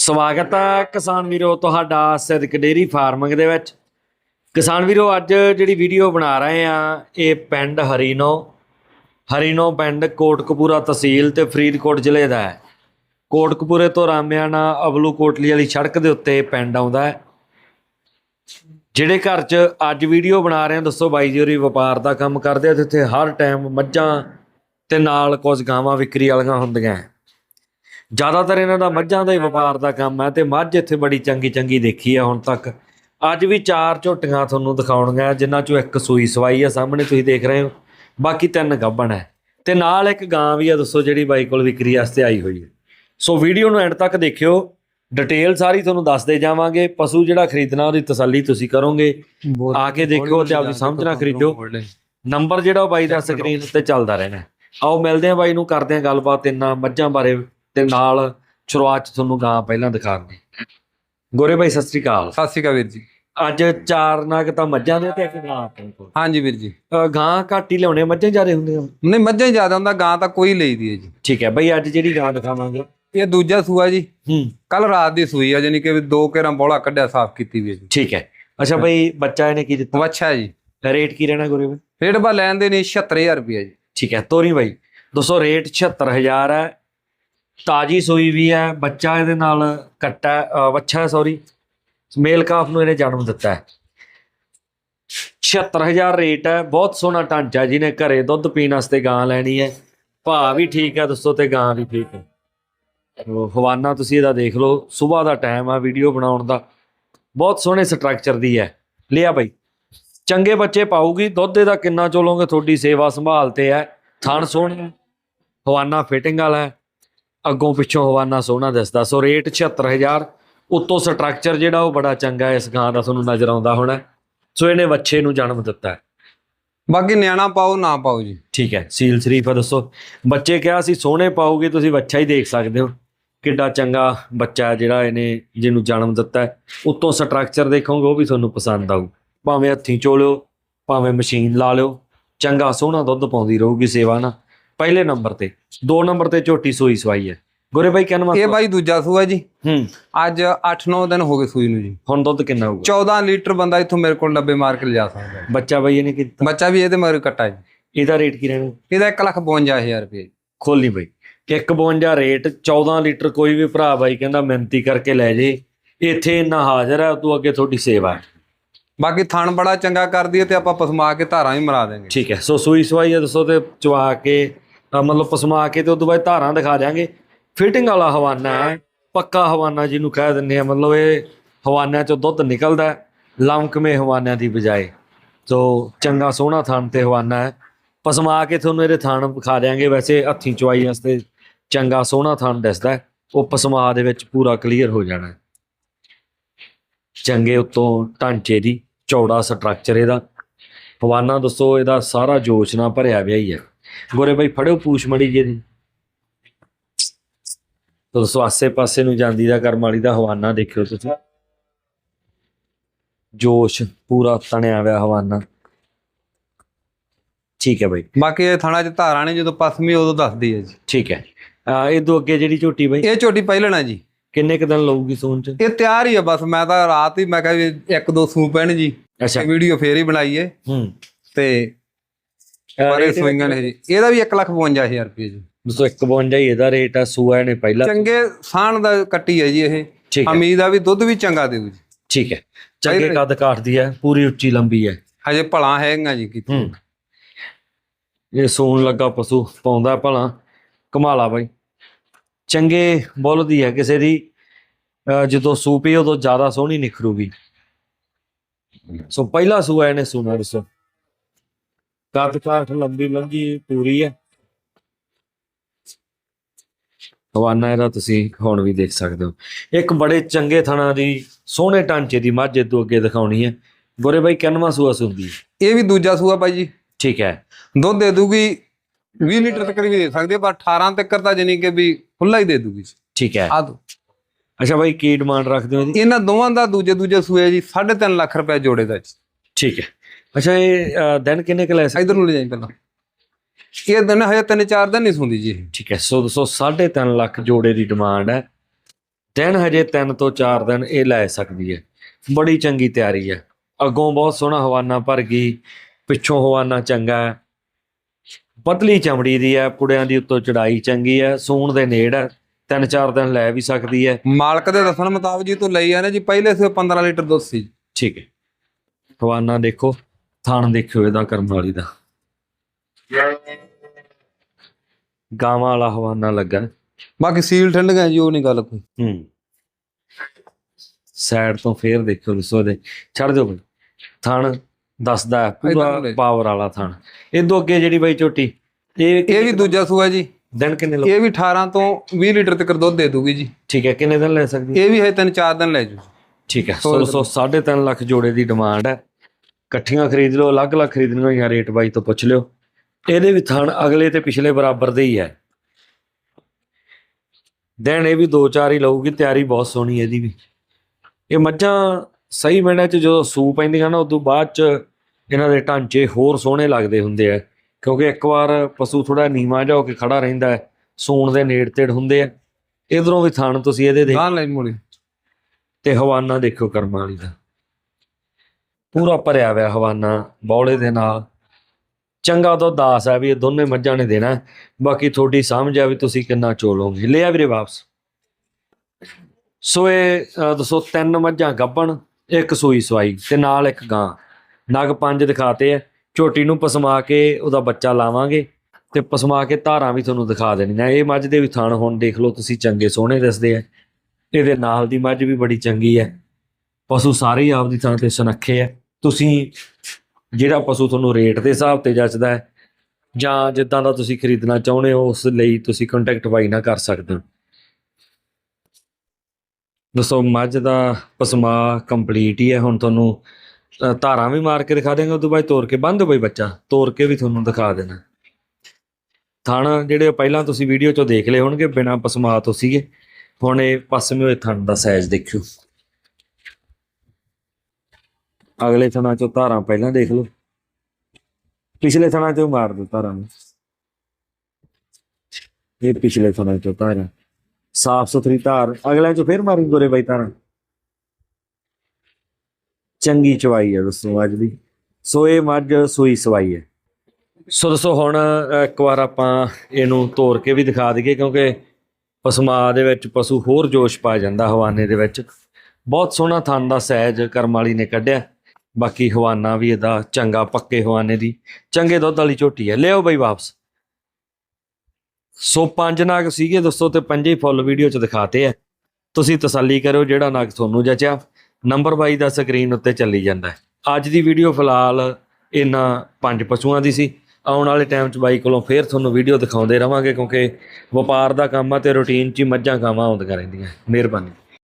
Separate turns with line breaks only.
ਸਵਾਗਤ ਹੈ ਕਿਸਾਨ ਵੀਰੋ ਤੁਹਾਡਾ ਸਿਦਕ ਡੇਰੀ ਫਾਰਮਿੰਗ ਦੇ ਵਿੱਚ। ਕਿਸਾਨ ਵੀਰੋ, ਅੱਜ ਜਿਹੜੀ ਵੀਡੀਓ ਬਣਾ ਰਹੇ ਆ, ਇਹ ਪਿੰਡ ਹਰੀਨੋ ਹਰੀਨੋ ਪਿੰਡ ਕੋਟਕਪੂਰਾ ਤਹਿਸੀਲ ਤੇ ਫਰੀਦਕੋਟ ਜ਼ਿਲ੍ਹੇ ਦਾ ਹੈ। ਕੋਟਕਪੂਰੇ ਤੋਂ ਰਾਮਿਆਣਾ ਅਬਲੂ ਕੋਟਲੀ ਵਾਲੀ ਸੜਕ ਦੇ ਉੱਤੇ ਪਿੰਡ ਆਉਂਦਾ ਹੈ। ਜਿਹੜੇ ਘਰ 'ਚ ਅੱਜ ਵੀਡੀਓ ਬਣਾ ਰਹੇ ਆ, ਦੱਸੋ ਬਾਈ ਜੀ ਹੋਰੀ ਵਪਾਰ ਦਾ ਕੰਮ ਕਰਦੇ ਆ ਤੇ ਇੱਥੇ ਹਰ ਟਾਈਮ ਮੱਝਾਂ ਤੇ ਨਾਲ ਕੁਝ ਗਾਵਾਂ ਵਿਕਰੀ ਵਾਲੀਆਂ ਹੁੰਦੀਆਂ ਹੈ। ਜ਼ਿਆਦਾਤਰ ਇਹਨਾਂ ਦਾ ਮੱਝਾਂ ਦਾ ਹੀ ਵਪਾਰ ਦਾ ਕੰਮ ਹੈ ਤੇ ਮੱਝ ਇੱਥੇ ਬੜੀ ਚੰਗੀ ਚੰਗੀ ਦੇਖੀ ਆ ਹੁਣ ਤੱਕ। ਅੱਜ ਵੀ ਚਾਰ ਝੋਟੀਆਂ ਤੁਹਾਨੂੰ ਦਿਖਾਉਣੀਆਂ ਜਿਨ੍ਹਾਂ ਚੋਂ ਇੱਕ ਸੂਈ ਸਵਾਈ ਆ ਸਾਹਮਣੇ ਤੁਸੀਂ ਦੇਖ ਰਹੇ ਹੋ। ਬਾਕੀ ਤਿੰਨ ਗੱਭਣ ਹੈ। ਤੇ ਨਾਲ ਇੱਕ ਗਾਂ ਵੀ ਆ ਦੱਸੋ ਜਿਹੜੀ ਬਾਈ ਕੋਲ ਵਿਕਰੀ ਵਾਸਤੇ ਆਈ ਹੋਈ ਹੈ। ਸੋ ਵੀਡੀਓ ਨੂੰ ਐਂਡ ਤੱਕ ਦੇਖਿਓ। ਡਿਟੇਲ ਸਾਰੀ ਤੁਹਾਨੂੰ ਦੱਸਦੇ ਜਾਵਾਂਗੇ। ਪਸ਼ੂ ਜਿਹੜਾ ਖਰੀਦਣਾ ਉਹਦੀ ਤਸੱਲੀ ਤੁਸੀਂ ਕਰੋਗੇ। ਆ ਕੇ ਦੇਖੋ ਤੇ ਆਪਦੀ ਸਮਝ ਨਾਲ ਖਰੀਦੋ। ਨੰਬਰ ਜਿਹੜਾ ਉਹ ਬਾਈ ਦਾ ਸਕਰੀਨ ਉੱਤੇ ਚੱਲਦਾ ਰਹਿਣਾ ਆਓ ਮਿਲਦੇ ਆ ਬਾਈ ਨੂੰ ਕਰਦੇ ਆ ਗੱਲਬਾਤ ਇਹਨਾਂ ਮੱਝਾਂ ਬਾਰੇ ਤੇ ਨਾਲ ਸ਼ੁਰੂਆਤ 'ਚ ਤੁਹਾਨੂੰ ਗਾਂ ਪਹਿਲਾਂ ਦਿਖਾਉਂਦੇ। ਗੋਰੇ ਬਾਈ ਸਤਿ ਸ੍ਰੀ ਅਕਾਲ।
ਸਤਿ ਸ਼੍ਰੀ ਅਕਾਲ ਵੀਰ ਜੀ।
ਅੱਜ ਚਾਰ ਨਗ ਤਾਂ ਮੱਝਾਂ ਦੇ ਤੇ ਇੱਕ ਗਾਂ ਆਪਣੇ ਕੋਲ।
ਹਾਂਜੀ ਵੀਰ ਜੀ।
ਅ, ਗਾਂ ਘੱਟ ਹੀ ਲਿਆਉਣੇ ਮੱਝਾਂ ਜ਼ਿਆਦਾ ਹੁੰਦੀਆਂ?
ਨਹੀਂ ਮੱਝਾਂ ਹੀ ਜ਼ਿਆਦਾ ਹੁੰਦਾ ਗਾਂ ਤਾਂ ਕੋਈ ਲਈਦੀ ਹੈ ਜੀ।
ਠੀਕ ਹੈ ਬਾਈ ਅੱਜ ਜਿਹੜੀ ਗਾਂ ਦਿਖਾਵਾਂਗੇ।
ਇਹ ਦੂਜਾ ਸੂਆ ਜੀ।
ਹੂੰ।
ਕੱਲ ਰਾਤ ਦੀ ਸੂਈ ਆ ਜਾਨੀ ਕਿ ਵੀ ਦੋ ਘੇਰਾਂ ਬੋਲਾ ਕੱਢਿਆ ਸਾਫ਼ ਕੀਤੀ ਵੀ ਹੈ ਜੀ।
ਠੀਕ ਹੈ। ਅੱਛਾ ਬਾਈ ਬੱਚਾ ਇਹਨੇ ਕੀ ਦਿੱਤਾ?
ਅੱਛਾ ਜੀ।
ਰੇਟ ਕੀ ਰਹਿਣਾ ਗੋਰੇ ਬਾਈ?
ਰੇਟ ਬਾ ਲੈਣ ਦੇ ਨੇ 76000 ਰੁਪਏ ਜੀ।
ਠੀਕ ਹੈ ਤੋਰੀ ਬਾਈ। ਦੋਸਤੋ ਰੇਟ 76000 ਹੈ ਤਾਜੀ ਸੂਈ ਵੀ ਹੈ ਬੱਚਾ ਇਹਦੇ ਨਾਲ ਕੱਟਾ ਅ, ਵੱਛਾ ਸੌਰੀ ਮੇਲ ਕਾਫ ਨੂੰ ਇਹਨੇ ਜਨਮ ਦਿੱਤਾ ਹੈ। 76000 ਰੇਟ ਹੈ ਬਹੁਤ ਸੋਹਣਾ ਢਾਂਚਾ ਜਿਹਨੇ ਘਰੇ ਦੁੱਧ ਪੀਣ ਵਾਸਤੇ ਗਾਂ ਲੈਣੀ ਹੈ। ਭਾਅ ਵੀ ਠੀਕ ਹੈ ਦੋਸਤੋ ਤੇ ਗਾਂ ਵੀ ਠੀਕ ਹੈ। ਉਹ ਹਵਾਨਾ ਤੁਸੀਂ ਇਹਦਾ ਦੇਖ ਲਓ ਸਵੇਰ ਦਾ ਟਾਈਮ ਆ ਵੀਡੀਓ ਬਣਾਉਣ ਦਾ। ਬਹੁਤ ਸੋਹਣੇ ਸਟਰਕਚਰ ਦੀ ਹੈ। ਲਿਆ ਬਾਈ। ਚੰਗੇ ਬੱਚੇ ਪਾਊਗੀ ਦੁੱਧ ਇਹਦਾ ਕਿੰਨਾ ਚੋਲੋਗੇ ਤੁਹਾਡੀ ਸੇਵਾ ਸੰਭਾਲ ਤੇ ਹੈ। ਥਣ ਸੋਹਣਾ ਹਵਾਨਾ ਫਿਟਿੰਗ ਵਾਲਾ ਹੈ। ਅੱਗੋਂ ਪਿੱਛੋਂ ਹਵਾਨਾ ਸੋਹਣਾ ਦਿਸਦਾ। ਸੋ ਰੇਟ 76000 ਉੱਤੋਂ ਸਟਰਕਚਰ ਜਿਹੜਾ ਉਹ ਬੜਾ ਚੰਗਾ ਇਸ ਗਾਂ ਦਾ ਤੁਹਾਨੂੰ ਨਜ਼ਰ ਆਉਂਦਾ ਹੋਣਾ। ਸੋ ਇਹਨੇ ਬੱਚੇ ਨੂੰ ਜਨਮ ਦਿੱਤਾ। ਹੈ
ਬਾਕੀ ਨਿਆਣਾ ਪਾਓ ਨਾ ਪਾਓ ਜੀ।
ਠੀਕ ਹੈ ਸੀਲ ਸ਼ਰੀਫ ਆ ਦੱਸੋ। ਬੱਚੇ ਕਿਹਾ ਸੀ ਸੋਹਣੇ ਪਾਓਗੇ ਤੁਸੀਂ ਬੱਚਾ ਹੀ ਦੇਖ ਸਕਦੇ ਹੋ। ਕਿੱਡਾ ਚੰਗਾ ਬੱਚਾ ਜਿਹੜਾ ਇਹਨੇ ਜਿਹਨੂੰ ਜਨਮ ਦਿੱਤਾ ਹੈ। ਉੱਤੋਂ ਸਟਰਕਚਰ ਦੇਖੋਗੇ ਉਹ ਵੀ ਤੁਹਾਨੂੰ ਪਸੰਦ ਆਊ। ਭਾਵੇਂ ਹੱਥੀਂ ਚੋਲਿਓ ਭਾਵੇਂ ਮਸ਼ੀਨ ਲਾ ਲਿਓ। ਚੰਗਾ ਸੋਹਣਾ ਦੁੱਧ ਪਾਉਂਦੀ ਰਹੂਗੀ ਸੇਵਾ ਨਾ ਪਹਿਲੇ ਨੰਬਰ ਤੇ। ਦੋ ਨੰਬਰ ਤੇ ਝੋਟੀ ਸੂਈ ਸਵਾਈ ਹੈ। ਗੋਰੇ ਬਾਈ ਕਹਿੰਦਾ
ਇਹ ਬਾਈ ਦੂਜਾ ਸੂਆ ਜੀ।
ਹੂੰ।
ਅੱਜ 8-9 ਦਿਨ ਹੋ ਗਏ ਸੂਈ ਨੂੰ ਜੀ।
ਹੁਣ ਦੁੱਧ ਕਿੰਨਾ ਹੋਊਗਾ?
14 ਲੀਟਰ ਬੰਦਾ ਇੱਥੋਂ ਮੇਰੇ ਕੋਲ ਡੱਬੇ ਮਾਰ ਕੇ ਲਿਜਾ ਸਕਦਾ।
ਬੱਚਾ ਬਾਈ ਇਹਨੇ ਕੀਤਾ
ਬੱਚਾ ਵੀ ਇਹਦੇ ਮਗਰ ਕੱਟਾ ਜੀ।
ਇਹਦਾ ਰੇਟ ਕੀ ਰਹਿਣਾ?
ਇਹਦਾ 152000 ਰੁਪਏ
ਖੋਲੀ ਬਈ। ਕਿ 51 ਰੇਟ 14 ਲੀਟਰ ਕੋਈ ਵੀ ਭਰਾ ਬਾਈ ਕਹਿੰਦਾ ਮਿਹਨਤੀ ਕਰਕੇ ਲੈ ਜੇ। ਇੱਥੇ ਇੰਨਾ ਹਾਜ਼ਰ ਹੈ ਉਦੋਂ ਅੱਗੇ ਤੁਹਾਡੀ ਸੇਵਾ ਹੈ।
ਬਾਕੀ ਥਣ ਬੜਾ ਚੰਗਾ ਕਰਦੀ ਹੈ ਤੇ ਆਪਾਂ ਪਸਮਾ ਕੇ ਧਾਰਾਂ ਵੀ ਮਰਾ ਦੇਵਾਂਗੇ
ਠੀਕ ਹੈ। ਸੋ ਸੂਈ ਸਵਾਈ ਹੈ ਦੱਸੋ ਤੇ ਚਵਾ ਕੇ ਮਤਲਬ ਪਸਮਾ ਕੇ ਤੇ ਤੋਂ ਬਾਅਦ ਧਾਰਾਂ ਦਿਖਾ ਦਿਆਂਗੇ। ਫਿਟਿੰਗ ਵਾਲਾ ਹਵਾਨਾ ਹੈ ਪੱਕਾ ਹਵਾਨਾ ਜਿਹਨੂੰ ਕਹਿ ਦਿੰਦੇ ਆ। ਮਤਲਬ ਇਹ ਹਵਾਨਿਆਂ ਚੋਂ ਦੁੱਧ ਨਿਕਲਦਾ ਹੈ, ਲਮਕਵੇਂ ਹਵਾਨਿਆਂ ਦੀ ਬਜਾਏ। ਸੋ ਚੰਗਾ ਸੋਹਣਾ ਥਣ ਤੇ ਹਵਾਨਾ ਹੈ। ਪਸਮਾ ਕੇ ਤੁਹਾਨੂੰ ਇਹਦੇ ਥਣ ਵਿਖਾ ਦਿਆਂਗੇ। ਵੈਸੇ ਹੱਥੀਂ ਚਵਾਈ ਵਾਸਤੇ ਚੰਗਾ ਸੋਹਣਾ ਥਣ ਦਿਸਦਾ ਉਹ ਪਸਮਾ ਦੇ ਵਿੱਚ ਪੂਰਾ ਕਲੀਅਰ ਹੋ ਜਾਣਾ ਚੰਗੇ ਉੱਤੋਂ ਢਾਂਚੇ ਦੀ ਚੌੜਾ ਸਟਰਕਚਰ ਇਹਦਾ। ਹਵਾਨਾ ਦੱਸੋ ਇਹਦਾ ਸਾਰਾ ਜੋਸ਼ ਨਾਲ ਭਰਿਆ ਵਿਆ ਹੀ ਹੈ। ਗੋਰੇ ਬਾਈ ਫੜਿਓ ਪੂਛ ਮੜੀ ਜੀ ਇਹਦੀ। ਦੋਸਤੋ ਆਸੇ ਪਾਸੇ ਨੂੰ ਜਾਂਦੀ ਦਾ ਕਰਮ ਵਾਲੀ ਦਾ ਹਵਾਨਾ ਦੇਖਿਓ ਤੁਸੀਂ। ਜੋਸ਼ ਪੂਰਾ ਤਣਿਆ ਹੋਇਆ ਹਵਾਨਾ। ਠੀਕ ਹੈ ਬਾਈ।
ਬਾਕੀ ਇਹ ਥਾਣਾ ਚ ਧਾਰਾਂ ਨੇ ਜਦੋਂ ਪਸਮੀ ਉਦੋਂ ਦੱਸਦੀ ਹੈ ਜੀ।
ਠੀਕ ਹੈ। ਆ ਇਹ ਤੋਂ ਅੱਗੇ ਜਿਹੜੀ ਝੋਟੀ ਬਾਈ?
ਇਹ ਝੋਟੀ ਪਹਿਲਣਾ ਜੀ।
ਕਿੰਨੇ ਕ ਦਿਨ ਲਊਗੀ ਸੂਣ ਚ?
ਇਹ ਤਿਆਰ ਹੀ ਆ ਬਸ ਮੈਂ ਤਾਂ ਰਾਤ ਹੀ ਮੈਂ ਕਿਹਾ ਇੱਕ ਦੋ ਸੂ ਪੈਣ ਜੀ।
ਅੱਛਾ।
ਵੀਡੀਓ ਫੇਰ ਹੀ ਬਣਾਈਏ।
ਹੂੰ।
ਤੇ ਬਾਰੇ ਸਵਿੰਗਾਂ ਨੇ ਜੀ। ਇਹਦਾ ਵੀ 152000 ਰੁਪਏ ਜੀ।
ਦੋਸਤੋ 51 ਹੀ ਇਹਦਾ ਰੇਟ ਆ ਸੂਆ ਨੇ ਪਹਿਲਾਂ।
ਚੰਗੇ ਸਾਣ ਦਾ ਕੱਟੀ ਹੈ ਜੀ ਇਹ।
ਠੀਕ ਹੈ।
ਉਮੀਦ ਆ ਵੀ ਦੁੱਧ ਵੀ ਚੰਗਾ ਦੇਊ ਜੀ।
ਠੀਕ ਹੈ। ਚੰਗੇ ਕੱਦ ਕਾਟਦੀ ਹੈ ਪੂਰੀ ਉੱਚੀ ਲੰਬੀ ਹੈ।
ਹਜੇ ਭਲਾ ਹੈਗਾ ਜੀ ਕਿਤੇ
ਇਹ ਸੂਣ ਲੱਗਾ ਪਸ਼ੂ ਪਾਉਂਦਾ ਭਲਾ। ਕਮਾਲਾ ਬਾਈ। ਚੰਗੇ ਬੁੱਲ ਦੀ ਹੈ ਕਿਸੇ ਦੀ। ਜਦੋਂ ਸੂਪੀ ਉਦੋਂ ਜ਼ਿਆਦਾ ਸੋਹਣੀ ਨਿਖਰੂਗੀ। ਸੋ ਪਹਿਲਾ ਸੂਆ ਇਹਨੇ ਸੂਣਾ ਦੱਸੋ। ਕੱਦ ਕਾਠ ਲੰਬੀ ਲੰਗੀ ਪੂਰੀ ਹੈ। ਹਵਾਨਾ ਇਹਦਾ ਤੁਸੀਂ ਹੁਣ ਵੀ ਦੇਖ ਸਕਦੇ ਹੋ। ਇੱਕ ਬੜੇ ਚੰਗੇ ਥਣਾ ਦੀ ਸੋਹਣੇ ਢਾਂਚੇ ਦੀ ਮੱਝ ਤੋਂ ਅੱਗੇ ਦਿਖਾਉਣੀ ਹੈ। ਗੋਰੇ ਬਾਈ ਕਿੰਨਵਾਂ ਸੂਆ ਸੁੰਦੀ
ਇਹ ਵੀ ਦੂਜਾ ਸੂਆ ਬਾਈ ਜੀ।
ਠੀਕ ਹੈ।
ਦੁੱਧ ਦੇ ਦੂਗੀ 20 ਲੀਟਰ ਤੱਕ ਵੀ ਦੇ ਸਕਦੇ ਪਰ 18 ਤੱਕ ਤਾਂ ਜਾਨੀ ਕਿ ਵੀ ਖੁੱਲਾ ਹੀ ਦੇ ਦੂਗੀ।
ਠੀਕ ਹੈ।
ਆ ਦੋ।
ਅੱਛਾ ਬਾਈ ਕੀ ਡਿਮਾਂਡ ਰੱਖਦੇ ਹੋ
ਇਹਨਾਂ ਦੋਵਾਂ ਦਾ ਦੂਜੇ ਦੂਜੇ ਸੂਏ ਜੀ 3.5 ਲੱਖ ਰੁਪਏ ਜੋੜੇ ਦਾ ਜੀ।
ਠੀਕ ਹੈ। ਅੱਛਾ ਇਹ ਦਿਨ ਕਿੰਨੇ ਕੁ ਲੈ ਸਕਦੇ?
ਇਧਰ ਨੂੰ ਲੈ ਜਾਈ ਪਹਿਲਾਂ। ਇਹ ਦਿਨ ਹਜੇ ਤਿੰਨ ਚਾਰ ਦਿਨ ਨਹੀਂ ਸੁੰਦੀ ਜੀ
ਠੀਕ ਹੈ ਸੋ ਦੋਸਤੋ 3.5 ਲੱਖ ਜੋੜੇ ਦੀ ਡਿਮਾਂਡ ਹੈ। ਦਿਨ ਹਜੇ 3 ਤੋਂ 4 ਦਿਨ ਇਹ ਲੈ ਸਕਦੀ ਹੈ। ਬੜੀ ਚੰਗੀ ਤਿਆਰੀ ਹੈ। ਅੱਗੋਂ ਬਹੁਤ ਸੋਹਣਾ ਹਵਾਨਾ ਭਰ ਗਈ ਪਿੱਛੋਂ ਹਵਾਨਾ ਚੰਗਾ ਹੈ। ਪਤਲੀ ਚਮੜੀ ਦੀ ਹੈ ਪੁੜਿਆਂ ਦੀ ਉੱਤੋਂ ਚੜਾਈ ਚੰਗੀ ਹੈ ਸੂਣ ਦੇ ਨੇੜ ਹੈ ਤਿੰਨ ਚਾਰ ਦਿਨ ਲੈ ਵੀ ਸਕਦੀ ਹੈ।
ਮਾਲਕ ਦੇ ਦੱਸਣ ਮੁਤਾਬਕ ਜੀ ਤੋਂ ਲਈ ਆ ਨੇ ਜੀ ਪਹਿਲੇ ਸੇ 15 ਲੀਟਰ ਦੁੱਧ ਸੀ।
ਠੀਕ ਹੈ। ਹਵਾਨਾ ਦੇਖੋ। ਥਣ ਦੇਖਿਓ ਇਹਦਾ ਕਰਮ ਵਾਲੀ ਦਾ। ਗਾਵਾਂ ਵਾਲਾ ਹਵਾਨਾ ਲੱਗਾ।
ਬਾਕੀ ਸੀਲ ਠੰਡੀਆਂ ਜੀ ਉਹ ਨਹੀਂ ਗੱਲ ਕੋਈ।
ਹੂੰ। ਸਾਈਡ ਤੋਂ ਫੇਰ ਦੇਖੋ ਦੱਸੋ ਦੇ ਛੱਡ ਦਿਓ ਬਈ ਥਣ ਦੱਸਦਾ ਹੈ
ਇੱਧਰ ਨੂੰ
ਪੂਰਾ। ਪਾਵਰ ਵਾਲਾ ਥਣ। ਇਹ ਤੋਂ ਅੱਗੇ ਜਿਹੜੀ ਬਈ ਝੋਟੀ ਇਹ
ਇਹ ਵੀ ਦੂਜਾ ਸੂਆ ਜੀ।
ਦਿਨ ਕਿੰਨੇ ਲੋ
ਇਹ ਵੀ 18 ਤੋਂ 20 ਲੀਟਰ ਤੱਕ ਦੁੱਧ ਦੇ ਦੂਗੀ ਜੀ।
ਠੀਕ ਹੈ ਕਿੰਨੇ ਦਿਨ ਲੈ ਸਕਦੀ ਹੈ?
ਇਹ ਵੀ ਹੈ ਤਿੰਨ ਚਾਰ ਦਿਨ ਲੈ ਜੂ
ਠੀਕ ਹੈ
ਸੌ
ਸੋ ਸੋ 3.5 ਲੱਖ ਜੋੜੇ ਦੀ ਡਿਮਾਂਡ ਹੈ। ਇਕੱਠੀਆਂ ਖਰੀਦ ਲਓ ਅਲੱਗ-ਅਲੱਗ ਖਰੀਦਣੀਆਂ ਹੋਈਆਂ ਰੇਟ ਬਾਈ ਤੋਂ ਪੁੱਛ ਲਿਓ। ਇਹਦੇ ਵੀ ਥਣ ਅਗਲੇ ਤੇ ਪਿਛਲੇ ਬਰਾਬਰ ਦੇ ਹੀ ਹੈ। ਦਿਨ ਇਹ ਵੀ 2-4 ਹੀ ਲਊਗੀ ਤਿਆਰੀ ਬਹੁਤ ਸੋਹਣੀ ਇਹਦੀ ਵੀ। ਇਹ ਮੱਝਾਂ ਸਹੀ ਮਿਹਨਤ ਚ ਜਦੋਂ ਸੂ ਪੈਂਦੀਆਂ ਨਾ ਉਦੋਂ ਬਾਅਦ ਚ ਇਹਨਾਂ ਦੇ ਢਾਂਚੇ ਹੋਰ ਸੋਹਣੇ ਲੱਗਦੇ ਹੁੰਦੇ ਆ। ਕਿਉਂਕਿ ਇੱਕ ਵਾਰ ਪਸ਼ੂ ਥੋੜਾ ਨੀਵਾਂ ਜਾ ਹੋ ਕੇ ਖੜਾ ਰਹਿੰਦਾ ਹੈ ਸੂਣ ਦੇ ਨੇੜ ਤੇੜ ਹੁੰਦੇ ਆ। ਇਧਰੋਂ ਵੀ ਥਣ ਤੁਸੀਂ ਇਹਦੇ ਦੇ
ਗਾਂ ਲੈ ਮੋੜੀ
ਤੇ ਹਵਾਨਾ ਦੇਖੋ ਕਰਮਾਂ ਵਾਲੀ ਦਾ। ਪੂਰਾ ਭਰਿਆ ਹੋਇਆ ਹਵਾਨਾ ਬੌਲੇ ਦੇ ਨਾਲ। ਚੰਗਾ ਤਾਂ ਦਾਸ ਹੈ ਵੀ ਇਹ ਦੋਨੇ ਮੱਝਾਂ ਨੇ ਦੇਣਾ। ਬਾਕੀ ਤੁਹਾਡੀ ਸਮਝ ਆ ਵੀ ਤੁਸੀਂ ਕਿੰਨਾ ਚੋਲੋਗੇ ਲਿਆ ਵੀਰੇ ਵਾਪਸ। ਸੋ ਇਹ ਦੱਸੋ, ਤਿੰਨ ਮੱਝਾਂ ਗੱਭਣ, ਇੱਕ ਸੂਈ ਸਵਾਈ ਤੇ ਨਾਲ ਇੱਕ ਗਾਂ। ਨਗ ਪੰਜ ਦਿਖਾਤੇ ਆ। ਝੋਟੀ ਨੂੰ ਪਸਮਾ ਕੇ ਉਹਦਾ ਬੱਚਾ ਲਾਵਾਂਗੇ ਤੇ ਪਸਮਾ ਕੇ ਧਾਰਾਂ ਵੀ ਤੁਹਾਨੂੰ ਦਿਖਾ ਦੇਣੀਆਂ। ਇਹ ਮੱਝ ਦੇ ਵੀ ਥਣ ਹੁਣ ਦੇਖ ਲਓ ਤੁਸੀਂ, ਚੰਗੇ ਸੋਹਣੇ ਦਿਸਦੇ ਆ। ਇਹਦੇ ਨਾਲ ਦੀ ਮੱਝ ਵੀ ਬੜੀ ਚੰਗੀ ਹੈ। ਪਸ਼ੂ ਸਾਰੇ ਹੀ ਆਪਦੀ ਥਾਂ ਤੇ ਸੁਨੱਖੇ ਹੈ ਤੁਸੀਂ ਜਿਹੜਾ ਪਸ਼ੂ ਤੁਹਾਨੂੰ ਰੇਟ ਦੇ ਹਿਸਾਬ ਤੇ ਜੱਚਦਾ ਹੈ, ਜਾਂ ਜਿੱਦਾਂ ਦਾ ਤੁਸੀਂ ਖਰੀਦਣਾ ਚਾਹੁੰਦੇ ਹੋ, ਉਸ ਲਈ ਤੁਸੀਂ ਕੰਟੈਕਟ ਬਾਈ ਨਾਲ ਕਰ ਸਕਦੇ ਹੋ। ਦੱਸੋ, ਮੱਝ ਦਾ ਪਸਮਾ ਕੰਪਲੀਟ ਹੀ ਹੈ। ਹੁਣ ਤੁਹਾਨੂੰ ਧਾਰਾਂ ਵੀ ਮਾਰ ਕੇ ਦਿਖਾ ਦੇਵਾਂਗੇ ਉਦੋਂ ਬਾਅਦ ਤੋੜ ਕੇ ਬੰਦ ਬਈ ਬੱਚਾ। ਤੋੜ ਕੇ ਵੀ ਤੁਹਾਨੂੰ ਦਿਖਾ ਦੇਣਾ। ਥਣ ਜਿਹੜੇ ਪਹਿਲਾਂ ਤੁਸੀਂ ਵੀਡੀਓ 'ਚੋਂ ਦੇਖ ਲਏ ਹੋਣਗੇ, ਬਿਨਾ ਪਸਮਾ ਤੋਂ ਸੀਗੇ। ਹੁਣ ਇਹ ਪਸਮੇ ਹੋਏ ਥਣ ਦਾ ਸਾਈਜ਼ ਦੇਖਿਓ। ਅਗਲੇ ਥਣਾ ਚੋਂ ਧਾਰਾਂ ਪਹਿਲਾਂ ਦੇਖ ਲਓ। ਪਿਛਲੇ ਥਣਾ ਚੋਂ ਮਾਰ ਦਿਓ ਧਾਰਾਂ ਨੂੰ। ਇਹ ਪਿਛਲੇ ਥਣਾ ਚੋਂ ਧਾਰਾਂ। ਸਾਫ਼ ਸੁਥਰੀ ਧਾਰ ਅਗਲੇ ਚੋਂ ਫੇਰ ਮਾਰੀ ਗੋਰੇ ਬਾਈ ਧਾਰਾਂ। ਚੰਗੀ ਚਵਾਈ ਹੈ ਦੋਸਤੋ ਅੱਜ ਦੀ। ਸੋ ਇਹ ਮੱਝ, ਸੂਈ ਸਵਾਈ ਹੈ ਸੋ ਦੋਸਤੋ ਹੁਣ ਇੱਕ ਵਾਰ ਆਪਾਂ ਇਹਨੂੰ ਤੋੜ ਕੇ ਵੀ ਦਿਖਾ ਦਈਏ, ਕਿਉਂਕਿ ਪਸਮਾ ਦੇ ਵਿੱਚ ਪਸ਼ੂ ਹੋਰ ਜੋਸ਼ ਪਾ ਜਾਂਦਾ ਹਵਾਨੇ ਦੇ ਵਿੱਚ। ਬਹੁਤ ਸੋਹਣਾ ਥਣ ਦਾ ਸਹਿਜ ਕਰਮ ਵਾਲੀ ਨੇ ਕੱਢਿਆ। ਬਾਕੀ ਹਵਾਨਾ ਵੀ ਇਹਦਾ ਚੰਗਾ, ਪੱਕੇ ਹਵਾਨੇ ਦੀ। ਚੰਗੇ ਦੁੱਧ ਵਾਲੀ ਝੋਟੀ ਹੈ। ਲਿਓ ਬਈ ਵਾਪਸ। ਸੋ ਪੰਜ ਨਾਗ ਸੀਗੇ ਦੋਸਤੋ ਤੇ ਪੰਜੇ ਹੀ ਫੁੱਲ ਵੀਡੀਓ ਚ ਦਿਖਾਤੇ ਆ। ਤੁਸੀਂ ਤਸੱਲੀ ਕਰੋ ਜਿਹੜਾ ਨਾਗ ਤੁਹਾਨੂੰ ਜਚਿਆ। ਨੰਬਰ 22 ਦਾ ਸਕਰੀਨ ਉੱਤੇ ਚੱਲੀ ਜਾਂਦਾ ਅੱਜ ਦੀ ਵੀਡੀਓ ਫਿਲਹਾਲ ਇਹਨਾਂ ਪੰਜ ਪਸ਼ੂਆਂ ਦੀ ਸੀ। ਆਉਣ ਵਾਲੇ ਟਾਈਮ 'ਚ ਬਾਈ ਕੋਲੋਂ ਫੇਰ ਤੁਹਾਨੂੰ ਵੀਡੀਓ ਦਿਖਾਉਂਦੇ ਰਵਾਂਗੇ ਕਿਉਂਕਿ ਵਪਾਰ ਦਾ ਕੰਮ ਆ ਤੇ ਰੁਟੀਨ 'ਚ ਹੀ ਮੱਝਾਂ ਗਾਵਾਂ ਆਉਂਦੀਆਂ ਰਹਿੰਦੀਆਂ। ਮਿਹਰਬਾਨੀ।